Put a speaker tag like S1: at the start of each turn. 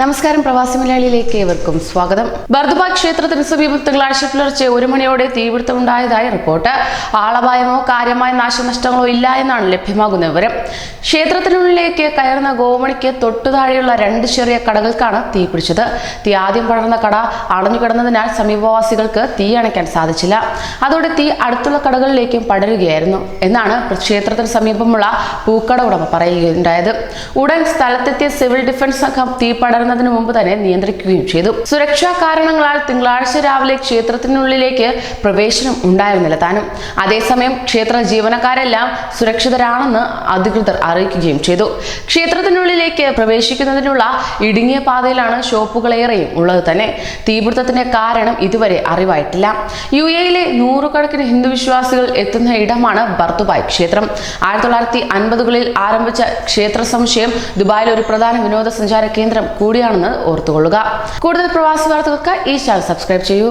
S1: നമസ്കാരം പ്രവാസി മലയാളിയിലേക്ക് ഏവർക്കും സ്വാഗതം. ബർദുബ ക്ഷേത്രത്തിന് സമീപം തിങ്കളാഴ്ച പുലർച്ചെ ഒരു മണിയോടെ തീപിടുത്തമുണ്ടായതായി റിപ്പോർട്ട്. ആളപായമോ കാര്യമായ നാശനഷ്ടങ്ങളോ ഇല്ല എന്നാണ് ലഭ്യമാകുന്ന വിവരം. ക്ഷേത്രത്തിനുള്ളിലേക്ക് കയറുന്ന ഗോമണിക്ക് തൊട്ടു താഴെയുള്ള രണ്ട് ചെറിയ കടകൾക്കാണ് തീ പിടിച്ചത്. തീ ആദ്യം പടർന്ന കട അണഞ്ഞുകിടന്നതിനാൽ സമീപവാസികൾക്ക് തീ അണയ്ക്കാൻ സാധിച്ചില്ല. അതോടെ തീ അടുത്തുള്ള കടകളിലേക്കും പടരുകയായിരുന്നു എന്നാണ് ക്ഷേത്രത്തിന് സമീപമുള്ള പൂക്കട ഉടമ പറയുകയുണ്ടായത്. ഉടൻ സ്ഥലത്തെത്തിയ സിവിൽ ഡിഫൻസ് സംഘം തീ പടരുന്നതിന് മുമ്പ് തന്നെ നിയന്ത്രിക്കുകയും ചെയ്തു. സുരക്ഷാ കാരണങ്ങളാൽ തിങ്കളാഴ്ച രാവിലെ ക്ഷേത്രത്തിനുള്ളിലേക്ക് പ്രവേശനം ഉണ്ടായിരുന്നില്ല താനും. അതേസമയം ക്ഷേത്ര ജീവനക്കാരെല്ലാം സുരക്ഷിതരാണെന്ന് അധികൃതർ അറിയിക്കുകയും ചെയ്തു. ക്ഷേത്രത്തിനുള്ളിലേക്ക് പ്രവേശിക്കുന്നതിനുള്ള ഇടുങ്ങിയ പാതയിലാണ് ഷോപ്പുകളേറെയും ഉള്ളത് തന്നെ. തീപിടുത്തത്തിന്റെ കാരണം ഇതുവരെ അറിവായിട്ടില്ല. യു എയിലെ നൂറുകണക്കിന് ഹിന്ദു വിശ്വാസികൾ എത്തുന്ന ഇടമാണ് ബർത്തുബായ് ക്ഷേത്രം. ആയിരത്തി തൊള്ളായിരത്തി അൻപതുകളിൽ ആരംഭിച്ച ക്ഷേത്ര സമുച്ചയം ദുബായിലെ ഒരു പ്രധാന വിനോദസഞ്ചാര കേന്ദ്രം കൂടിയാണെന്ന് ഓർത്തുകൊള്ളുക. കൂടുതൽ പ്രവാസി വാർത്തകൾക്ക് ഈ ചാനൽ സബ്സ്ക്രൈബ് ചെയ്യൂ.